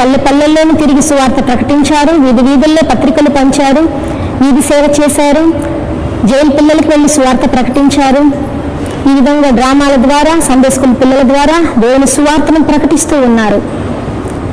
పల్లె పల్లెల్లోనూ తిరిగి సువార్త ప్రకటించారు. వీధి వీధుల్లో పత్రికలు పంచారు. వీధి సేవ చేశారు. జైలు పిల్లలకు వెళ్ళి సువార్త ప్రకటించారు. ఈ విధంగా డ్రామాల ద్వారా సందేశకుల పిల్లల ద్వారా దేవుని సువార్తను ప్రకటిస్తూ ఉన్నారు.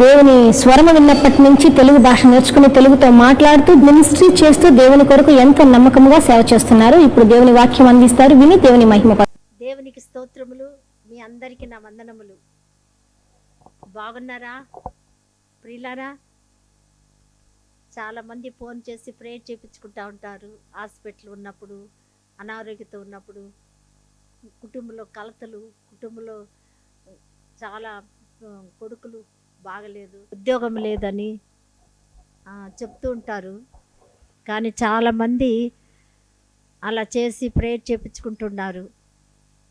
దేవుని స్వరము విన్నప్పటి నుంచి తెలుగు భాష నేర్చుకుని తెలుగుతో మాట్లాడుతూ మినిస్ట్రీ చేస్తూ దేవుని కొరకు ఎంతో నమ్మకంగా సేవ చేస్తున్నారు. ఇప్పుడు దేవుని వాక్యం అందిస్తారు. విని దేవుని మహిమ దేవునికి స్తోత్రములు. మీ అందరికీ నా వందనములు. బాగున్నారా? ప్రియులారా? చాలామంది ఫోన్ చేసి ప్రేయర్ చేపించుకుంటా ఉంటారు. హాస్పిటల్ ఉన్నప్పుడు అనారోగ్యత ఉన్నప్పుడు కుటుంబంలో కలతలు కుటుంబంలో చాలా కొడుకులు బాగలేదు ఉద్యోగం లేదని చెప్తూ ఉంటారు. కానీ చాలామంది అలా చేసి ప్రేయర్ చేపించుకుంటున్నారు.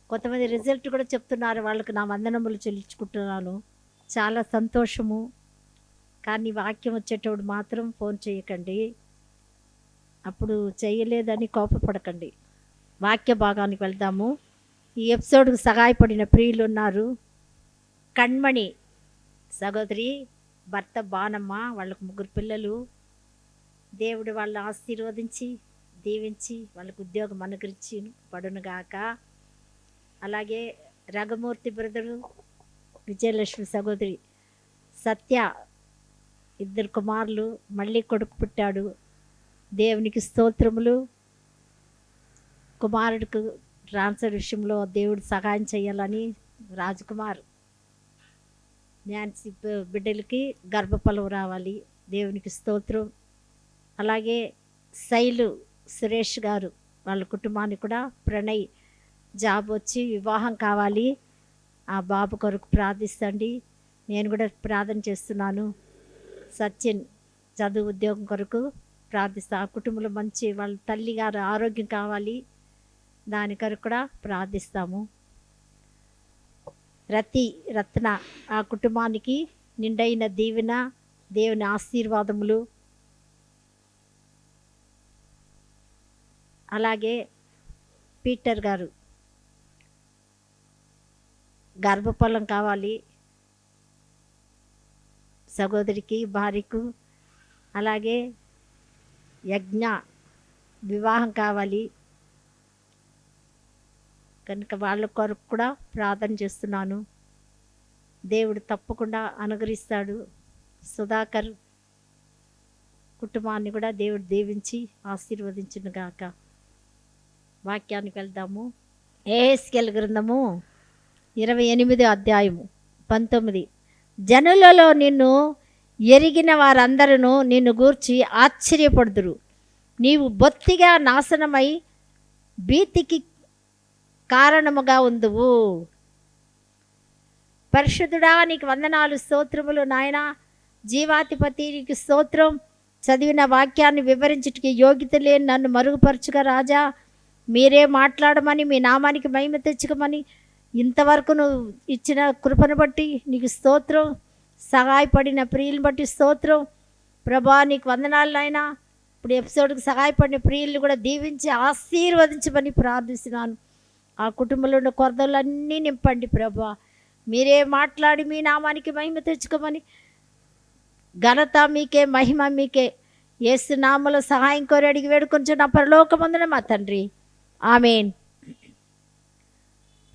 కొంతమంది రిజల్ట్ కూడా చెప్తున్నారు వాళ్ళకి నా వందనములు చెల్లించుకుంటున్నాను. చాలా సంతోషము. కానీ వాక్యం వచ్చేటప్పుడు మాత్రం ఫోన్ చేయకండి. అప్పుడు చేయలేదని కోపపడకండి. వాక్య భాగానికి వెళ్దాము. ఈ ఎపిసోడ్కు సహాయపడిన ప్రియులు ఉన్నారు. కణ్మణి. సహోదరి భర్త బాణమ్మ వాళ్ళకు ముగ్గురు పిల్లలు. దేవుడు వాళ్ళని ఆశీర్వదించి దీవించి వాళ్ళకు ఉద్యోగం అనుగ్రహించి పడునుగాక. అలాగే రఘుమూర్తి బ్రదరు విజయలక్ష్మి సహోదరి సత్య ఇద్దరు కుమారులు మళ్ళీ కొడుకు పుట్టాడు. దేవునికి స్తోత్రములు. కుమారుడికి ట్రాన్స్ఫర్ విషయంలో దేవుడు సహాయం చేయాలని రాజకుమార్. న్యాన్సీ బిడ్డలకి గర్భఫలం రావాలి. దేవునికి స్తోత్రం. అలాగే శైలు సురేష్ గారు వాళ్ళ కుటుంబానికి కూడా ప్రణయ్ జాబ్ వచ్చి వివాహం కావాలి. ఆ బాబు కొరకు ప్రార్థిస్తండి. నేను కూడా ప్రార్థన చేస్తున్నాను. సచిన్ చదువు ఉద్యోగం కొరకు ప్రార్థిస్తా. ఆ కుటుంబంలో మంచి వాళ్ళ తల్లి గారు ఆరోగ్యం కావాలి. దాని కొరకు కూడా ప్రార్థిస్తాము. రతి రత్న ఆ కుటుంబానికి నిండైన దీవెన దేవుని ఆశీర్వాదములు. అలాగే పీటర్ గారు గర్భఫలం కావాలి. సహోదరికి భార్యకు అలాగే యజ్ఞ వివాహం కావాలి. కనుక వాళ్ళ కొరకు కూడా ప్రార్థన చేస్తున్నాను. దేవుడు తప్పకుండా అనుగ్రహిస్తాడు. సుధాకర్ కుటుంబాన్ని కూడా దేవుడు దీవించి ఆశీర్వదించును గాక. వాక్యానికి వెళ్దాము. ఏఎస్కెల్ గ్రంథము ఇరవై ఎనిమిది అధ్యాయము పంతొమ్మిది. జనులలో నిన్ను ఎరిగిన వారందరూ నిన్ను గూర్చి ఆశ్చర్యపడుదురు. నీవు బొత్తిగా నాశనమై భీతికి కారణముగా ఉందువు. పరిశుద్ధుడా నీకు వందనాలు స్తోత్రములు నాయన. జీవాధిపతి నీకు స్తోత్రం. చదివిన వాక్యాన్ని వివరించటికి యోగ్యత లేని నన్ను మరుగుపరచుగా రాజా. మీరే మాట్లాడమని మీ నామానికి మహిమ తెచ్చుకోమని ఇంతవరకు నువ్వు ఇచ్చిన కృపను బట్టి నీకు స్తోత్రం. సహాయపడిన ప్రియులను బట్టి స్తోత్రం. ప్రభా నీకు వందనాలు నాయనా. ఇప్పుడు ఎపిసోడ్కి సహాయపడిన ప్రియుల్ని కూడా దీవించి ఆశీర్వదించమని ప్రార్థిస్తున్నాను. ఆ కుటుంబంలో ఉన్న కొరదలన్నీ నింపండి ప్రభా. మీరే మాట్లాడి మీ నామానికి మహిమ తెచ్చుకోమని. ఘనత మీకే మహిమ మీకే. ఏసు నామలో సహాయం కోరి అడిగి వేడుకొంచు నా పరలోకమందున మా తండ్రి. ఆమెన్.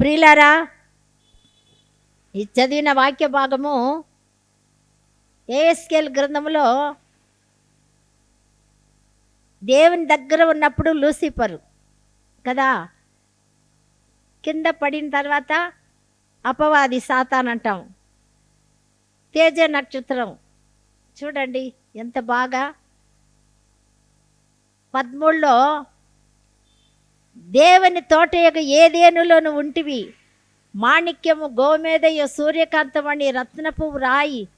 ప్రియులారా ఈ చదివిన వాక్య భాగము ఏఎస్కేల్ గ్రంథములో దేవుని దగ్గర ఉన్నప్పుడు లూసిఫరు కదా? కింద పడిన తర్వాత అపవాది సాతాన్ అంటాం. తేజ నక్షత్రం. చూడండి ఎంత బాగా. పద్మూడులో దేవుని తోట యొక్క ఏదేనులోను ఉంటివి. మాణిక్యము గోమేదయ్య సూర్యకాంతమణి రత్నపు రాయి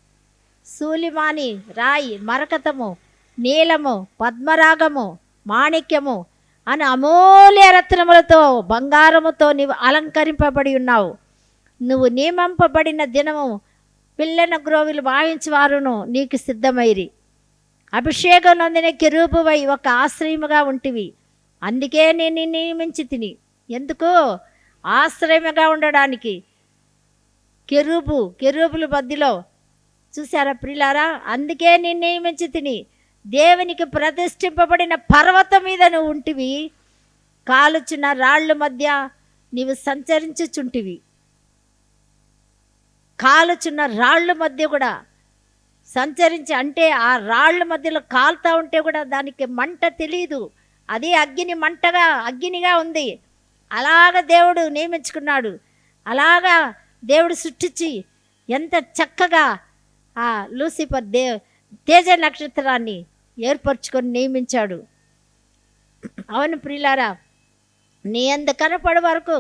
సూలిమాని రాయి మరకతము నీలము పద్మరాగము మాణిక్యము అని అమూల్య రత్నములతో బంగారముతో నీవు అలంకరింపబడి ఉన్నావు. నువ్వు నియమింపబడిన దినము పిల్లన గ్రోవిలు వాయించువారును నీకు సిద్ధమైరి. అభిషేకం నొందిన కెరూపువై ఒక ఆశ్రయముగా ఉంటివి. అందుకే నేను నియమించి తిని. ఎందుకు? ఆశ్రయముగా ఉండడానికి కెరూపు కెరూపుల మధ్యలో చూసారా ప్రిలారా? అందుకే నేను నియమించి తిని. దేవునికి ప్రతిష్ఠింపబడిన పర్వతం మీద నువ్వు ఉంటివి. కాలుచున్న రాళ్ళ మధ్య నీవు సంచరించుచుంటివి. కాలుచున్న రాళ్ళ మధ్య కూడా సంచరించి అంటే ఆ రాళ్ళ మధ్యలో కాలుతా ఉంటే కూడా దానికి మంట తెలియదు అది అగ్గిని మంటగా అగ్గినిగా ఉంది. అలాగ దేవుడు నియమించుకున్నాడు. అలాగా దేవుడు సృష్టించి ఎంత చక్కగా ఆ లూసిఫర్ దే తేజ నక్షత్రాన్ని ఏర్పరచుకొని నియమించాడు. అవును ప్రియులారా నీ అంత కనపడే వరకు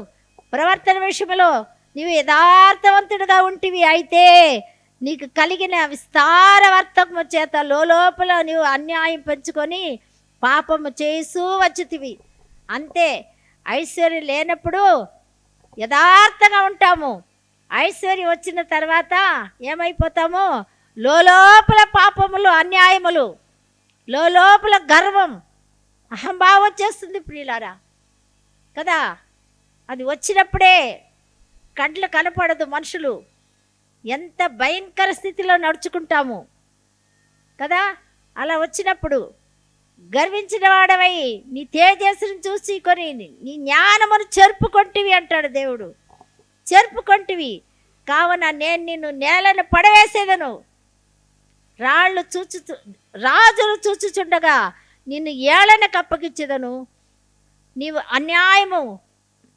ప్రవర్తన విషయంలో నీవు యథార్థవంతుడిగా ఉంటివి. అయితే నీకు కలిగిన విస్తారవర్తకము చేత లోపల నీవు అన్యాయం పెంచుకొని పాపము చేస్తూ వచ్చుతివి. అంతే ఐశ్వర్యం లేనప్పుడు యథార్థంగా ఉంటాము. ఐశ్వర్యం వచ్చిన తర్వాత ఏమైపోతాము? లోపల పాపములు అన్యాయములు. లోపల గర్వం. అహంభావం వచ్చేస్తుంది ప్రియులారా. కదా? అది వచ్చినప్పుడే కండ్లు కనపడదు మనుషులు. ఎంత భయంకర స్థితిలో నడుచుకుంటాము. కదా? అలా వచ్చినప్పుడు గర్వించిన వాడవై నీ తేజస్సును చూసి కొని నీ జ్ఞానమును చెరుపుకొంటివి అంటాడు దేవుడు. చెరుపుకొంటివి కావున నేను నిన్ను నేలను పడవేసేదను. రాళ్ళు చూచు రాజులు చూచుచుండగా నిన్ను ఏళనకు అప్పగించేదను నీవు అన్యాయము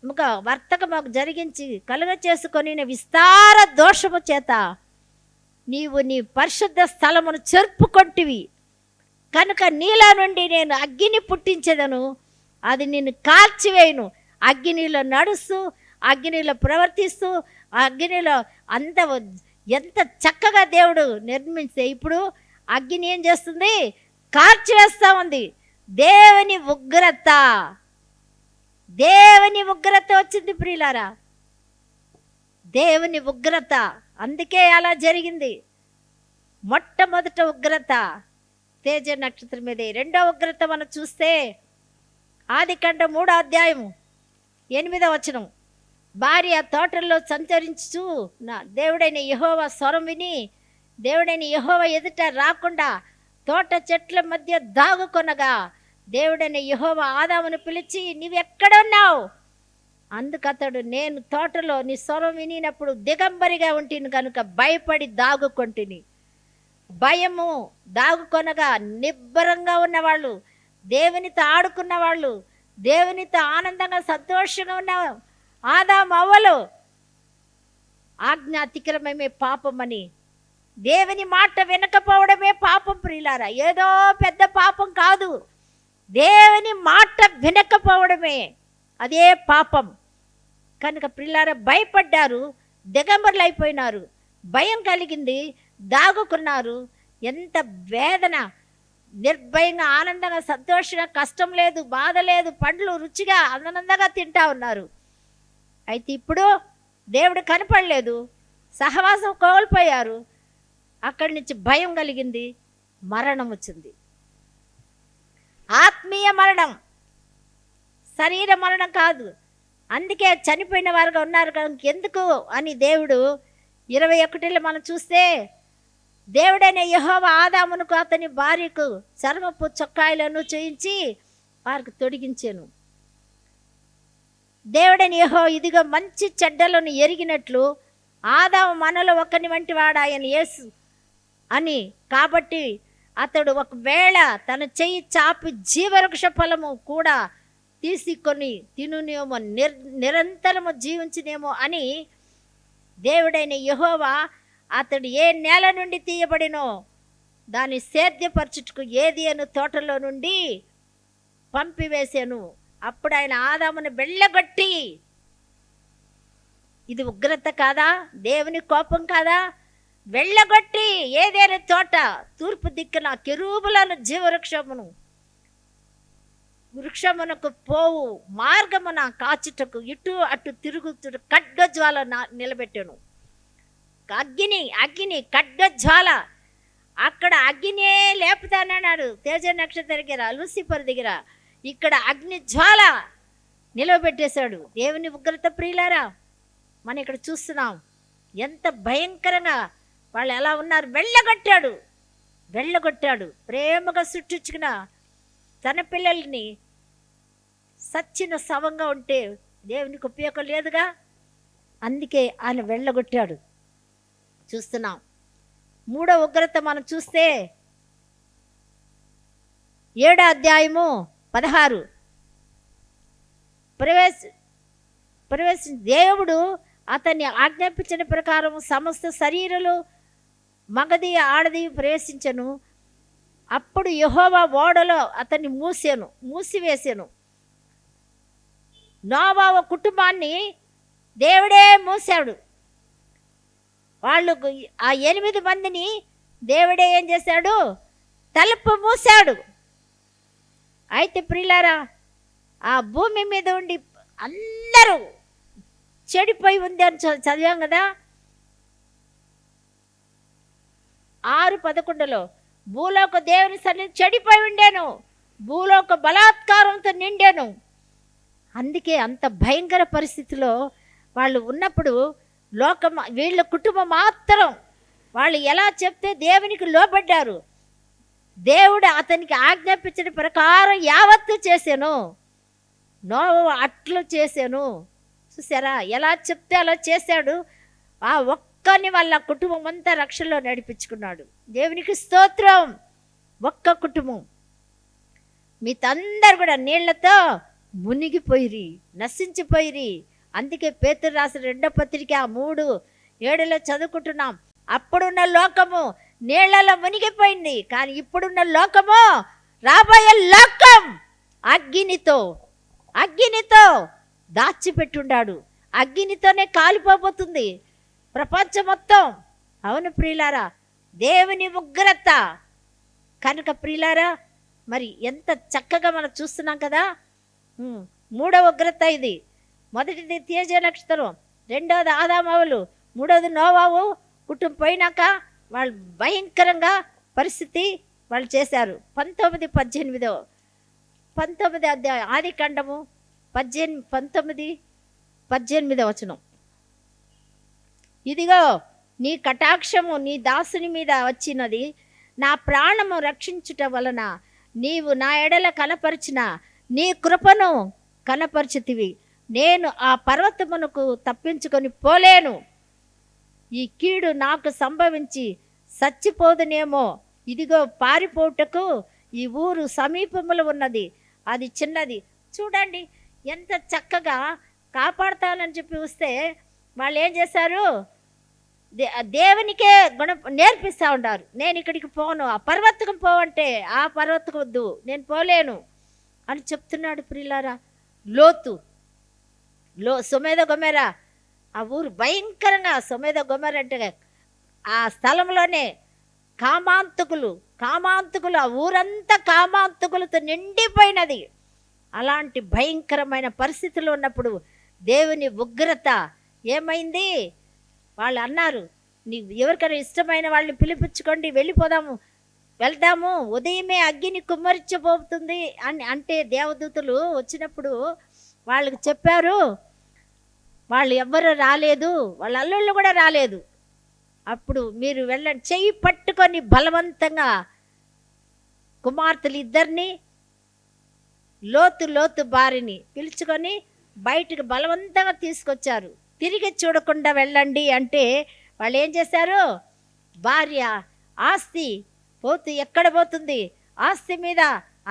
ఒక వర్తకము జరిగించి కలుగ చేసుకొని విస్తార దోషము చేత నీవు నీ పరిశుద్ధ స్థలమును చెరుపుకొంటివి కనుక నీలో నుండి నేను అగ్గిని పుట్టించేదను. అది నిన్ను కాల్చివేయను. అగ్నిలో నడుస్తూ అగ్నిలో ప్రవర్తిస్తూ అగ్నిలో అంత ఎంత చక్కగా దేవుడు నిర్మించే ఇప్పుడు అగ్ని ఏం చేస్తుంది? కాల్చివేస్తూ ఉంది. దేవుని ఉగ్రత. దేవుని ఉగ్రత వచ్చింది ప్రియులారా. దేవుని ఉగ్రత. అందుకే అలా జరిగింది. మొట్టమొదట ఉగ్రత. తేజ నక్షత్రం మీద. రెండో ఉగ్రత మనం చూస్తే ఆది కంట మూడో అధ్యాయము ఎనిమిదో వచనం. భార్య తోటల్లో సంచరించు నా దేవుడైన యహోవ స్వరం విని దేవుడైన యహోవ ఎదుట రాకుండా తోట చెట్ల మధ్య దాగుకొనగా దేవుడైన యహోవ ఆదామును పిలిచి నీవెక్కడున్నావు అందుకతడు నేను తోటలో నీ స్వరం వినినప్పుడు దిగంబరిగా ఉంటిని కనుక భయపడి దాగుకొంటిని. భయము దాగుకొనగా నిబ్బరంగా ఉన్నవాళ్ళు దేవునితో ఆడుకున్న వాళ్ళు దేవునితో ఆనందంగా సంతోషంగా ఉన్న ఆదాం అవ్వలు ఆజ్ఞ అతిక్రమమే పాపమని. దేవుని మాట వినకపోవడమే పాపం ప్రియులారా. ఏదో పెద్ద పాపం కాదు. దేవుని మాట వినకపోవడమే అదే పాపం. కనుక ప్రిల్లారా భయపడ్డారు దిగంబరులు అయిపోయినారు భయం కలిగింది దాగుకున్నారు. ఎంత వేదన నిర్భయంగా ఆనందంగా సంతోషంగా కష్టం లేదు బాధ లేదు పండ్లు రుచిగా ఆనందంగా తింటా ఉన్నారు. అయితే ఇప్పుడు దేవుడు కనపడలేదు. సహవాసం కోల్పోయారు. అక్కడి నుంచి భయం కలిగింది. మరణం వచ్చింది. ఆత్మీయ మరణం. శరీర మరణం కాదు. అందుకే చనిపోయిన వారుగా ఉన్నారు కనుక ఎందుకు అని దేవుడు ఇరవై ఒకటిలో మనం చూస్తే దేవుడైన యహోవ ఆదామునకు అతని భార్యకు చర్మపు చొక్కాయలను చేయించి వారికి తొడిగించాను. దేవుడని యహో ఇదిగో మంచి చెడ్డలను ఎరిగినట్లు ఆదాము మనలో ఒకని వంటి వాడు ఆయన యేసు అని. కాబట్టి అతడు ఒకవేళ తన చెయ్యి చాపి జీవవృక్ష ఫలము కూడా తీసుకొని తినునేమో నిర్ నిరంతరము జీవించునేమో అని దేవుడైన యహోవా అతడు ఏ నేల నుండి తీయబడినో దాన్ని సేద్యపరచుటకు ఏది అను తోటలో నుండి పంపివేశాను అప్పుడు ఆయన ఆదామును వెళ్ళగొట్టి ఇది ఉగ్రత కాదా? దేవుని కోపం కాదా? వెళ్ళగొట్టి ఏదైనా తోట? తూర్పు దిక్కున కెరూబులను జీవవృక్షమును వృక్షమునకు పోవు మార్గమున కాచుటకు ఇటు అటు తిరుగుతుడు ఖడ్గజ్వాల నిలబెట్టాను. అగ్గిని అగ్గిని ఖడ్గజ్వాల అక్కడ అగ్గినే లేపుతానన్నాడు. తేజ నక్షత్ర దగ్గర లూసిఫర్ దగ్గర. ఇక్కడ అగ్ని జ్వాల నిలవబెట్టేశాడు. దేవుని ఉగ్రత ప్రియులారా మనం ఇక్కడ చూస్తున్నాం. ఎంత భయంకరంగా వాళ్ళు ఎలా ఉన్నారు? వెళ్ళగొట్టాడు. వెళ్ళగొట్టాడు. ప్రేమగా చుట్టుచుకున్న తన పిల్లల్ని సచ్చిన శవంగా ఉంటే దేవునికి ఉపయోగం లేదుగా? అందుకే ఆయన వెళ్ళగొట్టాడు. చూస్తున్నాం. మూడో ఉగ్రత మనం చూస్తే ఏడో అధ్యాయము పదహారు. ప్రవేశ ప్రవేశ దేవుడు అతన్ని ఆజ్ఞాపించిన ప్రకారం సమస్త శరీరలు మగది ఆడది ప్రవేశించను. అప్పుడు యహోవా ఓడలో అతన్ని మూసాను మూసివేశాను నోవావ కుటుంబాన్ని దేవుడే మూసాడు. వాళ్ళు ఆ ఎనిమిది మందిని దేవుడే ఏం చేశాడు? తలుపు మూసాడు. అయితే ప్రిలారా ఆ భూమి మీద ఉండి అందరూ చెడిపోయి ఉంది అని చ- చదివాం కదా? ఆరు పదకొండులో భూలోక దేవుని సన్నిధి చెడిపోయి ఉండాను భూలోక బలాత్కారంతో నిండాను. అందుకే అంత భయంకర పరిస్థితిలో వాళ్ళు ఉన్నప్పుడు లోకం వీళ్ళ కుటుంబం మాత్రం వాళ్ళు ఎలా చెప్తే దేవునికి లోబడ్డారు. దేవుడు అతనికి ఆజ్ఞాపించిన ప్రకారం యావత్తు చేశాను. నో అట్లు చేశాను. చూసారా? ఎలా చెప్తే అలా చేశాడు. ఆ ఒక్కని వాళ్ళ కుటుంబం అంతా రక్షణలో నడిపించుకున్నాడు. దేవునికి స్తోత్రం. ఒక్క కుటుంబం. మీతందరు కూడా నీళ్ళతో మునిగిపోయిరి నశించిపోయిరి. అందుకే పేతురు రాసిన రెండో పత్రిక ఆ మూడు ఏడులో చదువుకుంటున్నాం. అప్పుడున్న లోకము నీళ్ళలో మునిగిపోయింది. కానీ ఇప్పుడున్న లోకము రాబోయే లోకం అగ్నితో అగ్నితో దాచిపెట్టుండాడు. అగ్నితోనే కాలిపోబోతుంది. ప్రపంచం మొత్తం. అవును ప్రియులారా దేవుని ఉగ్రత. కనుక ప్రియులారా మరి ఎంత చక్కగా మనం చూస్తున్నాం కదా? మూడవ ఉగ్రత ఇది. మొదటిది తేజ నక్షత్రం రెండవది ఆదామవులు మూడవది నోవావు కుటుంబం పోయినాక వాళ్ళు భయంకరంగా పరిస్థితి వాళ్ళు చేశారు. పంతొమ్మిది పద్దెనిమిదో పంతొమ్మిది అధ్యాయం ఆది ఖండము పద్దెనిమిది పంతొమ్మిది పద్దెనిమిదో వచనం. ఇదిగో నీ కటాక్షము నీ దాసుని మీద వచ్చినది నా ప్రాణము రక్షించుట వలన నీవు నా ఎడల కనపరిచిన నీ కృపను కనపరిచితివి. నేను ఆ పర్వతమునకు తప్పించుకొని పోలేను. ఈ కీడు నాకు సంభవించి చచ్చిపోదునేమో. ఇదిగో పారిపోటకు ఈ ఊరు సమీపంలో ఉన్నది. అది చిన్నది. చూడండి ఎంత చక్కగా కాపాడుతానని చెప్పి వస్తే వాళ్ళు ఏం చేశారు? దే దేవునికే గుణ నేర్పిస్తూ ఉంటారు నేను ఇక్కడికి పోను. ఆ పర్వతకం పోవంటే ఆ పర్వతకు వద్దు. నేను పోలేను అని చెప్తున్నాడు ప్రిలారా లోతు. లో సుమేధ గొమెరా ఆ ఊరు భయంకరంగా సుమేధ గొమెర అంటే ఆ స్థలంలోనే కామాంతకులు కామాంతకులు ఆ ఊరంతా కామాంతకులతో నిండిపోయినది. అలాంటి భయంకరమైన పరిస్థితులు ఉన్నప్పుడు దేవుని ఉగ్రత ఏమైంది? వాళ్ళు అన్నారు నీ ఎవరికైనా ఇష్టమైన వాళ్ళని పిలిపించుకోండి వెళ్ళిపోదాము వెళ్దాము ఉదయమే అగ్గిని కుమ్మరించబోతుంది అని అంటే దేవదూతలు వచ్చినప్పుడు వాళ్ళకి చెప్పారు వాళ్ళు ఎవ్వరు రాలేదు వాళ్ళ అల్లుళ్ళు కూడా రాలేదు. అప్పుడు మీరు వెళ్ళ చెయ్యి పట్టుకొని బలవంతంగా కుమార్తెలు ఇద్దరిని లోతు లోతు బారిని పిలుచుకొని బయటకు బలవంతంగా తీసుకొచ్చారు. తిరిగి చూడకుండా వెళ్ళండి అంటే వాళ్ళు ఏం చేశారు? భార్య ఆస్తి పోతు ఎక్కడ పోతుంది? ఆస్తి మీద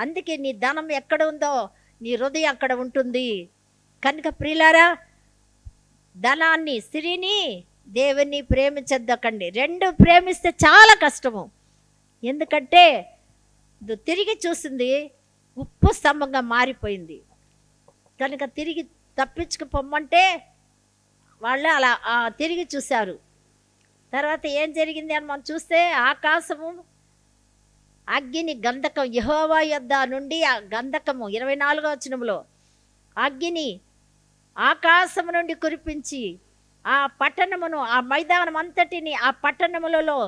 అందుకే నీ ధనం ఎక్కడ ఉందో నీ హృదయం అక్కడ ఉంటుంది. కనుక ప్రియులారా ధనాన్ని స్త్రీని దేవుని ప్రేమించద్దకండి. రెండు ప్రేమిస్తే చాలా కష్టము. ఎందుకంటే తిరిగి చూసింది ఉప్పు స్తంభంగా మారిపోయింది. కనుక తిరిగి తప్పించుకు పొమ్మంటే వాళ్ళు అలా తిరిగి చూశారు. తర్వాత ఏం జరిగింది అని మనం చూస్తే ఆకాశము అగ్గిని గంధకం యహోవా యొద్ద నుండి ఆ గంధకము ఇరవై నాలుగో వచనంలో అగ్గిని ఆకాశము నుండి కురిపించి ఆ పట్టణమును ఆ మైదానం అంతటిని ఆ పట్టణములలో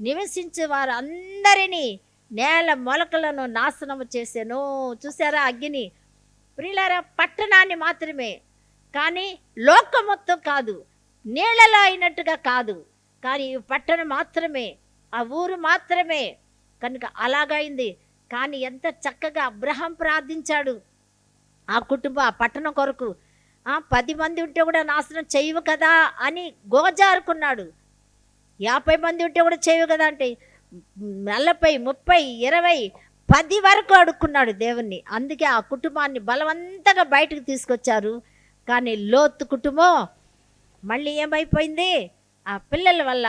నివసించే వారు అందరినీ నేల మొలకలను నాశనము చేసాను. చూసారా అగ్గిని ప్రియులారా పట్టణాన్ని మాత్రమే కానీ లోకం మొత్తం కాదు నీళ్ళలో అయినట్టుగా కాదు. కానీ ఈ పట్టణం మాత్రమే ఆ ఊరు మాత్రమే కనుక అలాగైంది కానీ ఎంత చక్కగా అబ్రహం ప్రార్థించాడు. ఆ కుటుంబం ఆ పట్టణం కొరకు పది మంది ఉంటే కూడా నాశనం చేయవు కదా అని గోజారుకున్నాడు. యాభై మంది ఉంటే కూడా చేయవు కదా అంటే నలభై ముప్పై ఇరవై పది వరకు అడుక్కున్నాడు దేవుణ్ణి. అందుకే ఆ కుటుంబాన్ని బలవంతంగా బయటకు తీసుకొచ్చారు. కానీ లోతు కుటుంబం మళ్ళీ ఏమైపోయింది? ఆ పిల్లల వల్ల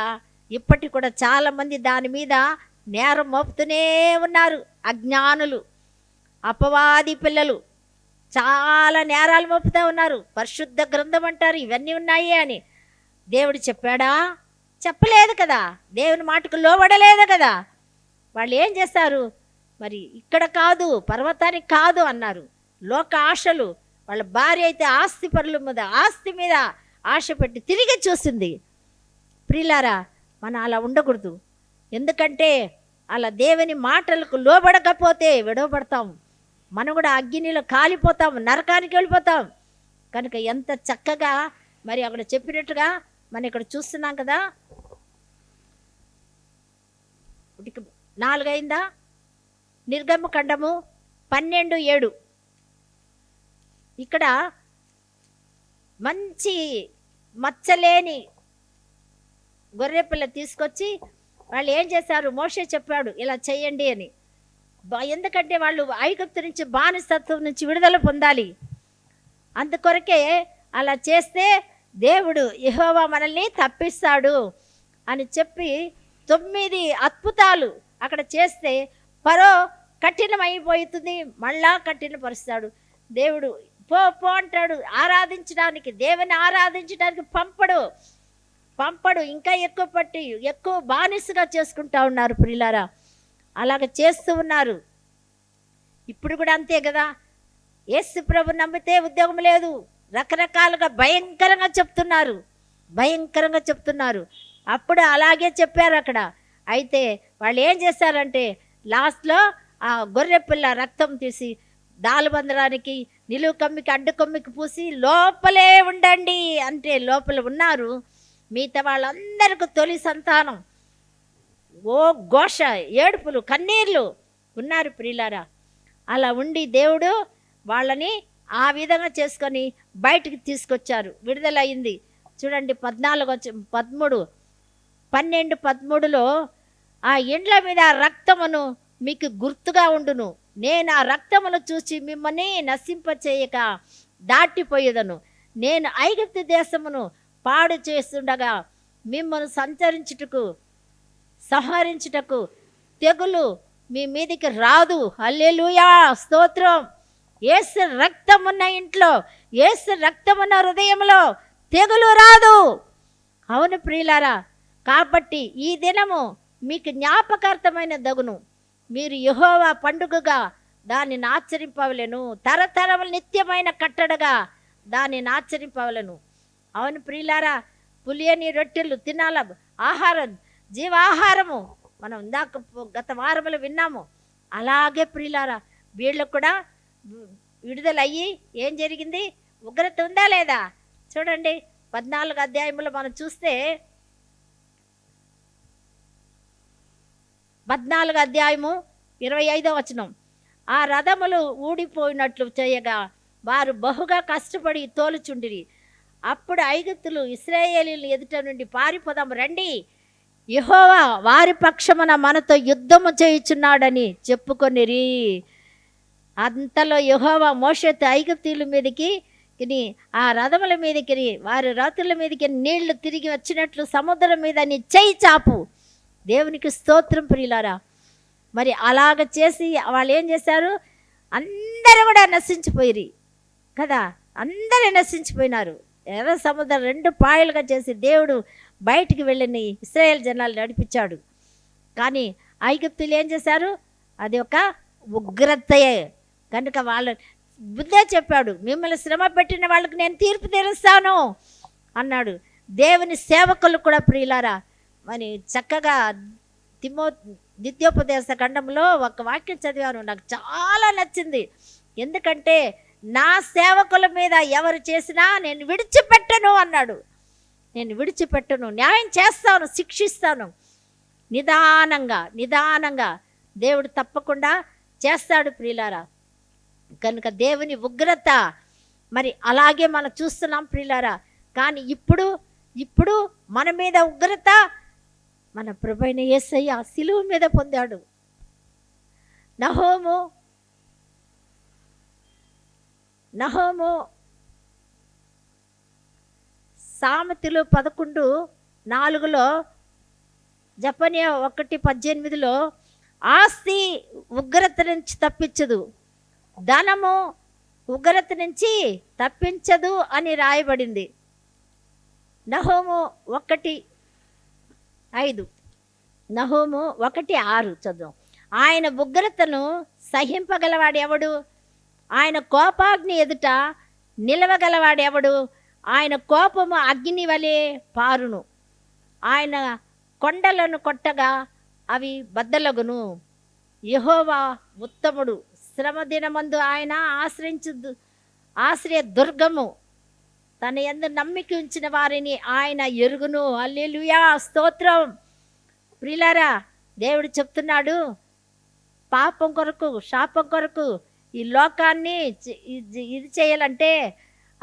ఇప్పటికి కూడా చాలామంది దాని మీద నేరం మోపుతూనే ఉన్నారు అజ్ఞానులు అపవాది పిల్లలు. చాలా నేరాలు మోపుతూ ఉన్నారు. పరిశుద్ధ గ్రంథం అంటారు ఇవన్నీ ఉన్నాయి అని. దేవుడు చెప్పాడా? చెప్పలేదు కదా. దేవుని మాటకు లోబడలేదు కదా. వాళ్ళు ఏం చేస్తారు? మరి ఇక్కడ కాదు పర్వతానికి కాదు అన్నారు. లోక ఆశలు వాళ్ళ భార్య అయితే ఆస్తి పరుల మీద ఆస్తి మీద ఆశ పెట్టి తిరిగి చూసింది. ప్రిలారా మనం అలా ఉండకూడదు. ఎందుకంటే అలా దేవుని మాటలకు లోబడకపోతే విడవబడతాము మనం కూడా అగ్నిలో కాలిపోతాం నరకానికి వెళ్ళిపోతాం. కనుక ఎంత చక్కగా మరి అక్కడ చెప్పినట్టుగా మనం ఇక్కడ చూస్తున్నాం కదా. నాలుగైందా? నిర్గమ ఖండము పన్నెండు ఏడు. ఇక్కడ మంచి మచ్చలేని గొర్రెపిల్ల తీసుకొచ్చి వాళ్ళు ఏం చేశారు? మోషే చెప్పాడు ఇలా చేయండి అని. ఎందుకంటే వాళ్ళు ఐగుప్తు నుంచి బానిసత్వం నుంచి విడుదల పొందాలి. అందుకొరకే అలా చేస్తే దేవుడు యహోవా మనల్ని తప్పిస్తాడు అని చెప్పి తొమ్మిది అద్భుతాలు అక్కడ చేస్తే పరో కఠినమైపోతుంది మళ్ళా కఠినపరుస్తాడు. దేవుడు పో పో అంటాడు ఆరాధించడానికి దేవుని ఆరాధించడానికి పంపడు. పంపడు ఇంకా ఎక్కువ పట్టి ఎక్కువ బానిసగా చేసుకుంటా ఉన్నారు పిల్లారా అలాగ చేస్తూ ఉన్నారు. ఇప్పుడు కూడా అంతే కదా? యేసు ప్రభు నమ్మితే ఉద్యోగం లేదు. రకరకాలుగా భయంకరంగా చెప్తున్నారు. భయంకరంగా చెప్తున్నారు. అప్పుడు అలాగే చెప్పారు అక్కడ. అయితే వాళ్ళు ఏం చేశారంటే లాస్ట్లో ఆ గొర్రె పిల్ల రక్తం తీసి దాలుబందరానికి నిలువు కమ్మికి అడ్డు కొమ్మికి పూసి లోపలే ఉండండి అంటే లోపల ఉన్నారు. మిగతా వాళ్ళందరికీ తొలి సంతానం. ఓ ఘోష ఏడుపులు కన్నీర్లు ఉన్నారు ప్రియులారా. అలా ఉండి దేవుడు వాళ్ళని ఆ విధంగా చేసుకొని బయటికి తీసుకొచ్చారు. విడుదలయింది చూడండి పద్నాలుగు వచ్చి పదమూడు పన్నెండు పదమూడులో ఆ ఇండ్ల మీద రక్తమును మీకు గుర్తుగా ఉండును. నేను ఆ రక్తమును చూసి మిమ్మల్ని నశింపచేయక దాటిపోయేదను. నేను ఐగుప్తు దేశమును పాడు చేస్తుండగా మిమ్మల్ని సంచరించుటకు సంహరించుటకు తెగులు మీ మీదికి రాదు. అల్లెలుయా స్తోత్రం. ఏసు రక్తమున్న ఇంట్లో ఏసు రక్తమున్న హృదయంలో తెగులు రాదు. అవును ప్రియులారా కాబట్టి ఈ దినము మీకు జ్ఞాపకార్థమైన దగును మీరు యహోవా పండుగగా దానిని ఆచరింపవలను. తరతరముల నిత్యమైన కట్టడగా దానిని ఆచరింపవలను. అవును ప్రియులారా పులియని రొట్టెలు తినాల ఆహారం జీవాహారము. మనం ఇందాక గత వారములు విన్నాము. అలాగే ప్రియులారా వీళ్ళకు కూడా విడుదల అయ్యి ఏం జరిగింది? ఉగ్రత ఉందా లేదా? చూడండి పద్నాలుగు అధ్యాయములు మనం చూస్తే పద్నాలుగు అధ్యాయము ఇరవై ఐదో వచనం. ఆ రథములు ఊడిపోయినట్లు చేయగా వారు బహుగా కష్టపడి తోలుచుండిరి. అప్పుడు ఐగుప్తులు ఇస్రాయేలీలు ఎదుట నుండి పారిపోదాం రండి. యహోవా వారి పక్షమున మనతో యుద్ధము చేయుచున్నాడని చెప్పుకొనిరి. అంతలో యహోవా మోషత్ ఐగుప్తీల మీదకి ఆ రథముల మీదకి వారి రథుల మీదకి నీళ్ళు తిరిగి వచ్చినట్లు సముద్రం మీద నీ చేయి చాపు. దేవునికి స్తోత్రం ప్రియులారా. మరి అలాగ చేసి వాళ్ళు ఏం చేశారు? అందరూ కూడా నశించిపోయిరి కదా? అందరూ నశించిపోయినారు. ఎర్ర సముద్రం రెండు పాయలుగా చేసి దేవుడు బయటికి వెళ్ళని ఇస్రాయేల్ జనాలు నడిపించాడు. కానీ ఐగుప్తులు ఏం చేశారు? అది ఒక ఉగ్రతయే. కనుక వాళ్ళ బుద్ధే చెప్పాడు మిమ్మల్ని శ్రమ పెట్టిన వాళ్ళకి నేను తీర్పు తీరుస్తాను అన్నాడు. దేవుని సేవకులు కూడా ప్రియులారా మరి చక్కగా తిమో నిత్యోపదేశ ఖండంలో ఒక వాక్యం చదివాను. నాకు చాలా నచ్చింది. ఎందుకంటే నా సేవకుల మీద ఎవరు చేసినా నేను విడిచిపెట్టను అన్నాడు. నేను విడిచిపెట్టను న్యాయం చేస్తాను శిక్షిస్తాను. నిదానంగా నిదానంగా దేవుడు తప్పకుండా చేస్తాడు ప్రియులారా. కనుక దేవుని ఉగ్రత మరి అలాగే మనం చూస్తున్నాం ప్రియులారా. కానీ ఇప్పుడు ఇప్పుడు మన మీద ఉగ్రత మన ప్రభైన యేసయ్య సిలువు మీద పొందాడు. నహోము నహోము సామెతలు పదకొండు నాలుగులో జపనియా ఒకటి పద్దెనిమిదిలో ఆస్తి ఉగ్రత నుంచి తప్పించదు ధనము ఉగ్రత నుంచి తప్పించదు అని రాయబడింది. నహోము ఒకటి ఐదు. నహోము ఒకటి ఆరు చదువు. ఆయన ఉగ్రతను సహింపగలవాడెవడు? ఆయన కోపాగ్ని ఎదుట నిలవగలవాడెవడు? ఆయన కోపము అగ్ని వలె పారును. ఆయన కొండలను కొట్టగా అవి బద్దలగును. యహోవా ఉత్తముడు. శ్రమ దినమందు ఆయన ఆశ్రయించు ఆశ్రయ దుర్గము. తన ఎందు నమ్మిక ఉంచిన వారిని ఆయన ఎరుగును. అల్లెలుయా స్తోత్రం! ప్రిలారా దేవుడు చెప్తున్నాడు పాపం కొరకు శాపం కొరకు ఈ లోకాన్ని ఇది ఇది చేయాలంటే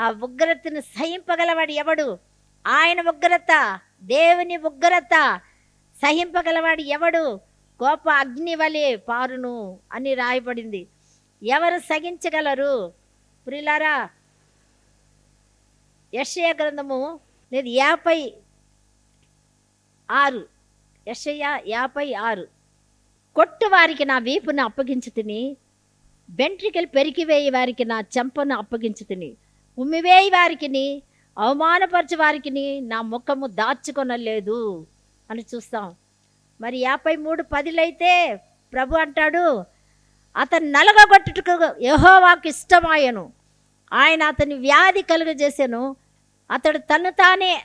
ఆ ఉగ్రతను సహింపగలవాడు ఎవడు? ఆయన ఉగ్రత దేవుని ఉగ్రత సహింపగలవాడు ఎవడు? కోప అగ్ని వలె పారును అని రాయబడింది. ఎవరు సహించగలరు? ప్రిలారా యషయ గ్రంథము లేదు యాభై ఆరు. యషయ యాభై ఆరు. కొట్టు వారికి నా వీపును అప్పగించు తిని వెంట్రికలు పెరికివేయి వారికి నా చెంపను అప్పగించు తిని ఉమ్మివేయి వారికిని అవమానపరచు వారికిని నా ముఖము దాచుకొనలేదు అని చూస్తాం. మరి యాభై మూడు పదిలైతే ప్రభు అంటాడు అతను నలగగొట్టుటకు యహోవాకు ఇష్టమాయను. ఆయన అతని వ్యాధి కలుగజేసాను. అతడు తను తానే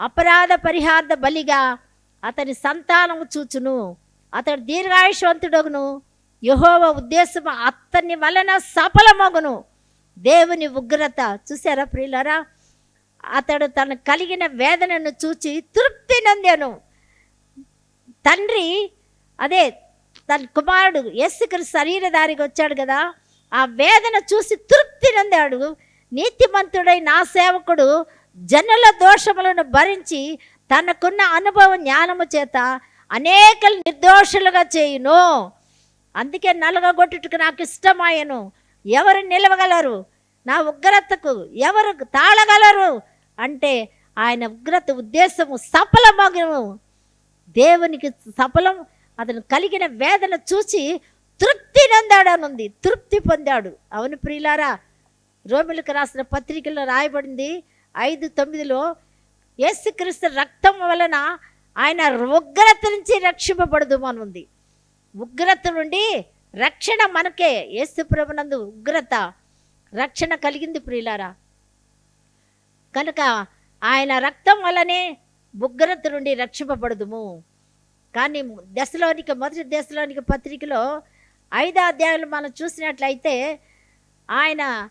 అపరాధ పరిహార్థ బలిగా అతని సంతానము చూచును. అతడు దీర్ఘాయుషవంతుడగును. యహోవ ఉద్దేశం అతని వలన సఫలమగును. దేవుని ఉగ్రత. చూసారా ప్రియులరా? అతడు తను కలిగిన వేదనను చూచి తృప్తి నందాను. తండ్రి అదే తన కుమారుడు యేసుక్రీస్తు శరీరధారికి వచ్చాడు కదా. ఆ వేదన చూసి తృప్తి నందాడు. నీతిమంతుడై నా సేవకుడు జనుల దోషములను భరించి తనకున్న అనుభవ జ్ఞానము చేత అనేకలు నిర్దోషులుగా చేయును. అందుకే నలగగొట్టుటకు నాకు ఇష్టమాయను. ఎవరు నిలవగలరు? నా ఉగ్రతకు ఎవరు తాళగలరు? అంటే ఆయన ఉగ్రత ఉద్దేశము సఫలమగును. దేవునికి సఫలం అతను కలిగిన వేదన చూసి తృప్తి నందాడనుంది. తృప్తి పొందాడు. అవును ప్రియులారా రోమిలకు రాసిన పత్రికలో రాయబడింది ఐదు తొమ్మిదిలో యేసుక్రీస్తు రక్తం వలన ఆయన ఉగ్రత నుంచి రక్షింపబడదు ఉంది ఉగ్రత నుండి రక్షణ మనకే. యేసు ప్రభునందు ఉగ్రత రక్షణ కలిగింది ప్రియులారా. కనుక ఆయన రక్తం వల్లనే ఉగ్రత నుండి రక్షింపబడదుము. కానీ దశలోనికి మొదటి దశలోనికి పత్రికలో ఐదో అధ్యాయులు మనం చూసినట్లయితే ఆయన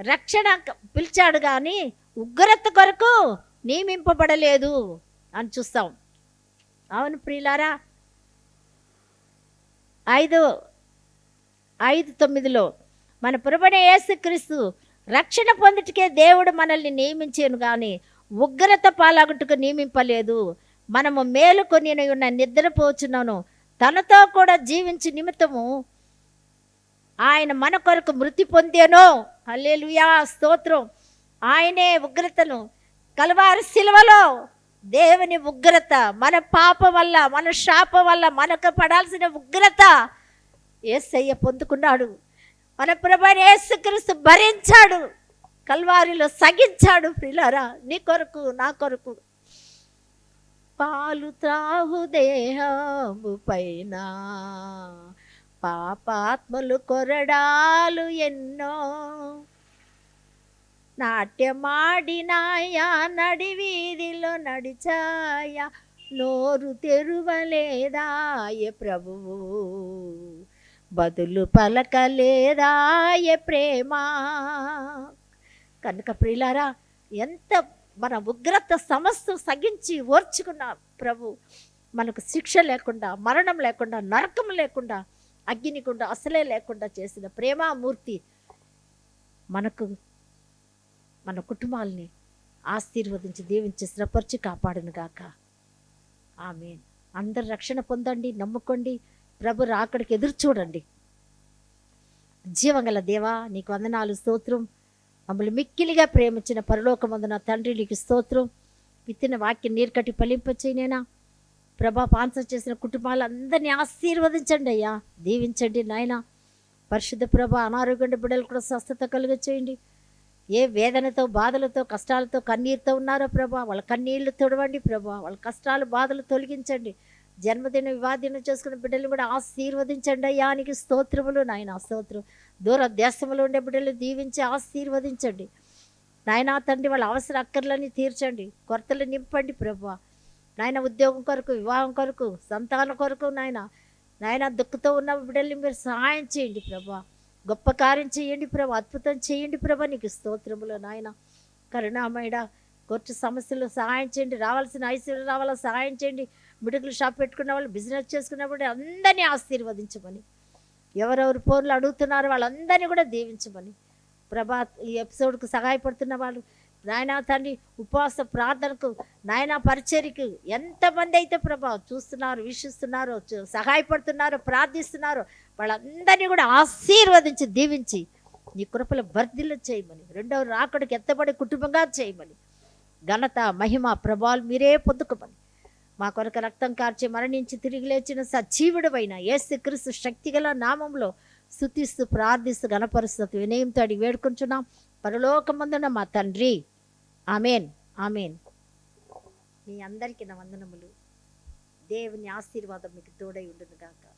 రక్షణ పిలిచాడు కానీ ఉగ్రత కొరకు నియమింపబడలేదు అని చూస్తాం. అవును ప్రియులారా. ఐదు ఐదు తొమ్మిదిలో మన పురబడి యేసుక్రీస్తు రక్షణ పొందుటకే దేవుడు మనల్ని నియమించాను కానీ ఉగ్రత పాలగుటకు నియమింపలేదు. మనము మేలుకొని ఉన్న నిద్రపోచున్నాను. తనతో కూడా జీవించి నిమిత్తము ఆయన మన కొరకు మృతి పొందేనో. అల్లెలుయా స్తోత్రం. ఆయనే ఉగ్రతను. కలవారి శిలువలో దేవుని ఉగ్రత మన పాప వల్ల మన శాప వల్ల మనకు పడాల్సిన ఉగ్రత ఏసయ్య పొందుకున్నాడు. మన ప్రభు యేసుక్రీస్తు భరించాడు. కల్వారిలో సగించాడు ప్రిలారా నీ కొరకు నా కొరకు. పాలు త్రాహు దేహము పైన పాపాత్మలు కొరడాలు ఎన్నో. నాట్యమాడినాయా నడి వీధిలో నడిచాయా నోరు తెరువలేదాయ ప్రభువు. బదులు పలకలేదాయ ప్రేమ. కనుక ప్రియులారా ఎంత మన ఉగ్రత సమస్తం సగించి ఓర్చుకున్న ప్రభు మనకు శిక్ష లేకుండా మరణం లేకుండా నరకం లేకుండా అగ్నికుండా అసలే లేకుండా చేసిన ప్రేమామూర్తి మనకు మన కుటుంబాలని ఆశీర్వదించి దీవించి స్థిరపరిచి కాపాడును గాక ఆమె అందరు రక్షణ పొందండి నమ్ముకోండి. ప్రభు రాకడికి ఎదురు చూడండి. జీవంగల దేవా నీకు వందనాలు స్తోత్రం. మమ్మల్ని మిక్కిలిగా ప్రేమించిన పరలోకమందున తండ్రి నీకు స్తోత్రం. విత్తిన వాక్యం నీరు కట్టి ఫలింపచేయనేనా ప్రభా పాన్సర్ చేసిన కుటుంబాలందరినీ ఆశీర్వదించండి అయ్యా. దీవించండి నాయన. పరిశుద్ధ ప్రభ అనారోగ్య బిడ్డలు కూడా స్వస్థత కలుగ చేయండి ఏ వేదనతో బాధలతో కష్టాలతో కన్నీరుతో ఉన్నారో ప్రభా? వాళ్ళ కన్నీళ్ళు తొడవండి ప్రభా. వాళ్ళ కష్టాలు బాధలు తొలగించండి. జన్మదిన వివాదినం చేసుకున్న బిడ్డలు కూడా ఆశీర్వదించండి అయ్యా. నీకు స్తోత్రములు నాయన స్తోత్రం దూర దేశంలో ఉండే బిడ్డలు దీవించి ఆశీర్వదించండి. నాయనా తండ్రి వాళ్ళ అవసర అక్కర్లని తీర్చండి. కొరతలు నింపండి ప్రభా నాయన ఉద్యోగం కొరకు వివాహం కొరకు సంతానం కొరకు నాయన నాయన దుఃఖతో ఉన్న బిడ్డల్ని మీరు సహాయం చేయండి ప్రభా గొప్ప కార్యం చేయండి ప్రభా అద్భుతం చేయండి ప్రభా నీకు స్తోత్రములు నాయన. కరుణామయడ కొట్టు సమస్యలు సహాయం చేయండి. రావాల్సిన ఐశ్వర్యం రావాలా? సహాయం చేయండి. మిడుగులు షాప్ పెట్టుకున్న వాళ్ళు బిజినెస్ చేసుకున్నప్పుడు అందరినీ ఆశీర్వదించమని. ఎవరెవరు పోర్లు అడుగుతున్నారో వాళ్ళందరినీ కూడా దీవించమని. ప్రభా ఈ ఎపిసోడ్కు సహాయపడుతున్న వాళ్ళు నాయనా తండ్రి ఉపవాస ప్రార్థనకు నాయనా పరిచర్యకు ఎంతమంది అయితే ప్రభా చూస్తున్నారు వీక్షిస్తున్నారో చూ- సహాయపడుతున్నారో ప్రార్థిస్తున్నారో వాళ్ళందరినీ కూడా ఆశీర్వదించి దీవించి నీ కృపల వర్ధిల్లు చేయమని రెండవ రాకడికి ఎత్తబడే కుటుంబంగా చేయమని. ఘనత మహిమ ప్రభావాలు మీరే పొందుకోమని. మా కొరకు రక్తం కార్చి మరణించి తిరిగి లేచిన సజీవుడమైన యేసు క్రీస్తు శక్తిగల నామంలో స్థుతిస్తూ ప్రార్థిస్తూ గణపరుస్తూ వినయంతో అడిగి వేడుకుంటున్నాం పరలోకమందున మా తండ్రి. ఆమెన్. ఆమెన్. మీ అందరికీ నా వందనములు. దేవుని ఆశీర్వాదం మీకు తోడై ఉండును గాక